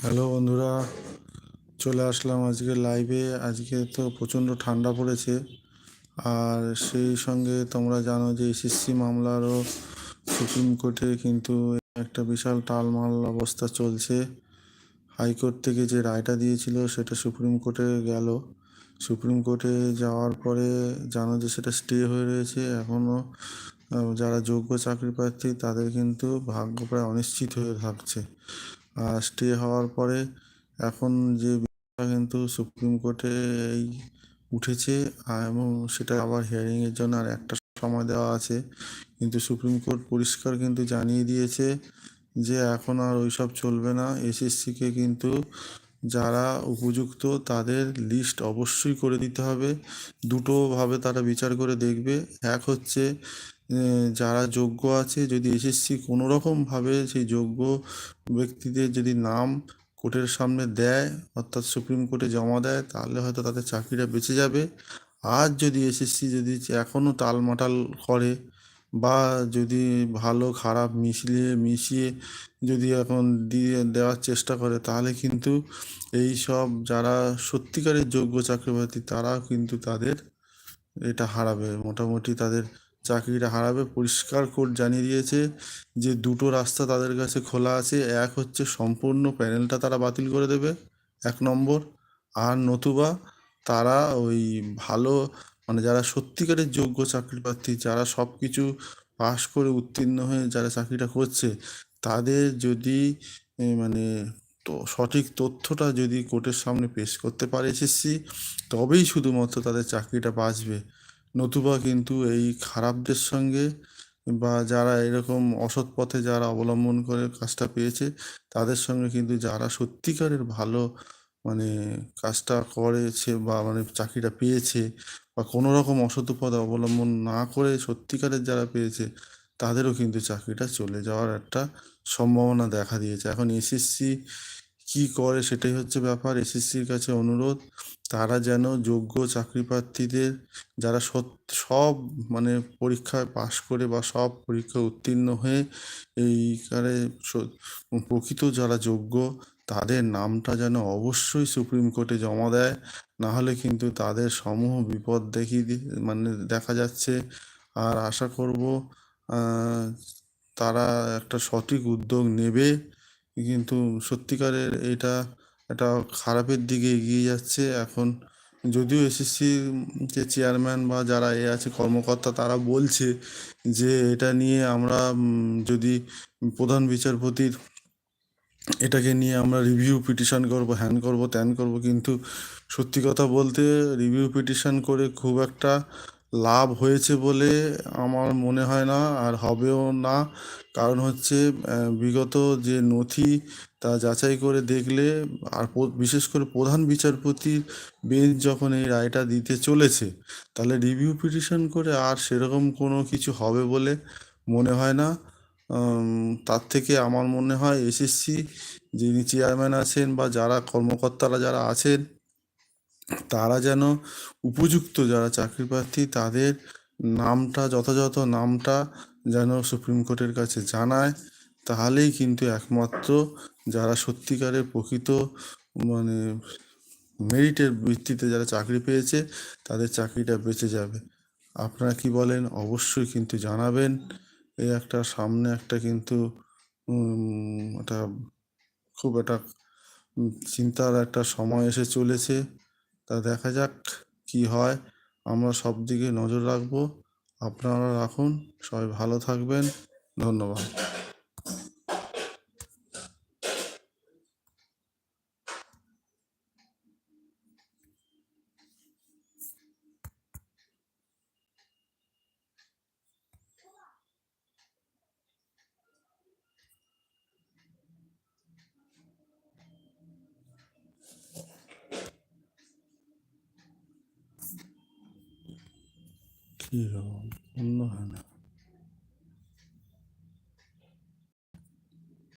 Hello বন্ধুরা, চলে আসলাম আজকে লাইভে আজকে তো প্রচণ্ড ঠান্ডা পড়েছে। আর সেই সঙ্গে তোমরা জানো যে এসএসসি মামলারও সুপ্রিম কোর্টে কিন্তু একটা বিশাল টালমাল অবস্থা চলছে। হাইকোর্ট থেকে যে রায়টা দিয়েছিল, সেটা সুপ্রিম কোর্টে গেল। সুপ্রিম কোর্টে যাওয়ার পরে জানো যে সেটা স্টে হয়ে রয়েছে। এখনও যারা যোগ্য চাকরি প্রার্থী, তাদের কিন্তু ভাগ্য প্রায় অনিশ্চিত হয়ে থাকছে। স্টে হওয়ার পরে এখন যে কিন্তু সুপ্রিম কোর্টে এই উঠেছে এবং সেটা আবার হিয়ারিংয়ের জন্য আর একটা সময় দেওয়া আছে। কিন্তু সুপ্রিম কোর্ট পরিষ্কার কিন্তু জানিয়ে দিয়েছে যে এখন আর ওইসব চলবে না। এসএসসিকে কিন্তু যারা উপযুক্ত তাদের লিস্ট অবশ্যই করে দিতে হবে। দুটোভাবে তারা বিচার করে দেখবে। এক হচ্ছে যারা যোগ্য আছে, যদি এসএসসি কোনো রকমভাবে সেই যোগ্য ব্যক্তিদের যদি নাম কোর্টের সামনে দেয়, অর্থাৎ সুপ্রিম কোর্টে জমা দেয়, তাহলে হয়তো তাদের চাকরিটা বেঁচে যাবে। আর যদি এসএসসি যদি এখনও টালমাটাল করে বা যদি ভালো, খারাপ মিশিয়ে মিশিয়ে যদি এখন দিয়ে দেওয়ার চেষ্টা করে, তাহলে কিন্তু এই সব যারা সত্যিকারের যোগ্য চাকরি প্রার্থী তারা কিন্তু তাদের এটা হারাবে। মোটামুটি তাদের চাকরিটা হারাবে, পরিষ্কার কোর্ট জানিয়ে দিয়েছে যে দুটো রাস্তা তাদের কাছে খোলা আছে, এক হচ্ছে সম্পূর্ণ প্যানেলটা তারা বাতিল করে দেবে, এক নম্বর। আর নতুবা তারা ওই ভালো মানে যারা সত্যিকারের যোগ্য চাকরি প্রার্থী যারা সব কিছু পাশ করে উত্তীর্ণ হয়ে যারা চাকরিটা করছে, তাদের যদি মানে তো সঠিক তথ্যটা যদি কোর্টের সামনে পেশ করতে পারে এসএসসি, তবেই শুধুমাত্র তাদের চাকরিটা বাঁচবে। নতুবা কিন্তু এই খারাপদের সঙ্গে বা যারা এরকম অসৎ পথে যারা অবলম্বন করে কাজটা পেয়েছে, তাদের সঙ্গে কিন্তু যারা সত্যিকারের ভালো মানে কাজটা করেছে বা মানে চাকরিটা পেয়েছে বা কোনো রকম অসৎ পথ অবলম্বন না করে সত্যিকারের যারা পেয়েছে, তাদেরও কিন্তু চাকরিটা চলে যাওয়ার একটা সম্ভাবনা দেখা দিয়েছে। এখন এসএসসি কি করে সেটাই হচ্ছে ব্যাপার। এসএসসির কাছে অনুরোধ, তারা যেন যোগ্য চাকরি প্রার্থীদের যারা সব মানে পরীক্ষায় পাশ করে বা সব পরীক্ষায় উত্তীর্ণ হয়ে এইখানে স- প্রকৃত যারা যোগ্য, তাদের নামটা যেন অবশ্যই সুপ্রিম কোর্টে জমা দেয়। না হলে কিন্তু তাদের সমূহ বিপদ দেখিয়ে দি- মানে দেখা যাচ্ছে। আর আশা করব তারা একটা সঠিক উদ্যোগ নেবে। কিন্তু সত্যিকারের এটা একটা খারাপের দিকে এগিয়ে যাচ্ছে। এখন যদিও এসএসসি যে চেয়ারম্যান বা যারা এ আছে কর্মকর্তা তারা বলছে যে এটা নিয়ে আমরা যদি প্রধান বিচারপতির এটাকে নিয়ে আমরা রিভিউ পিটিশন করব, হ্যান করব, ত্যান করব, কিন্তু সত্যি কথা বলতে রিভিউ পিটিশন করে খুব একটা লাভ হয়েছে বলে আমার মনে হয় না আর হবেও না। কারণ হচ্ছে বিগত যে নথি তা যাচাই করে দেখলে আর বিশেষ করে প্রধান বিচারপতির বেঞ্চ যখন এই রায়টা দিতে চলেছে, তাহলে রিভিউ পিটিশন করে আর সেরকম কোনো কিছু হবে বলে মনে হয় না। তার থেকে আমার মনে হয় এসএসসি যিনি চেয়ারম্যান আছেন বা যারা কর্মকর্তারা যারা আছেন তারা যেন উপযুক্ত যারা চাকরি প্রার্থী তাদের নামটা, যথাযথ নামটা যেন সুপ্রিম কোর্টের কাছে জানায়, তাহলেই কিন্তু একমাত্র যারা সত্যিকারের প্রকৃত মানে মেরিটের ভিত্তিতে যারা চাকরি পেয়েছে, তাদের চাকরিটা বেঁচে যাবে। আপনারা কি বলেন? অবশ্যই কিন্তু জানাবেন। এই একটা সামনে একটা কিন্তু একটা খুব একটা চিন্তার একটা সময় এসে চলেছে। তা দেখা যাক কি হয়। আমরা সব দিকে নজর রাখব। আপনারা রাখুন। সবাই ভালো থাকবেন। ধন্যবাদ। কি রকম অন্য হয় না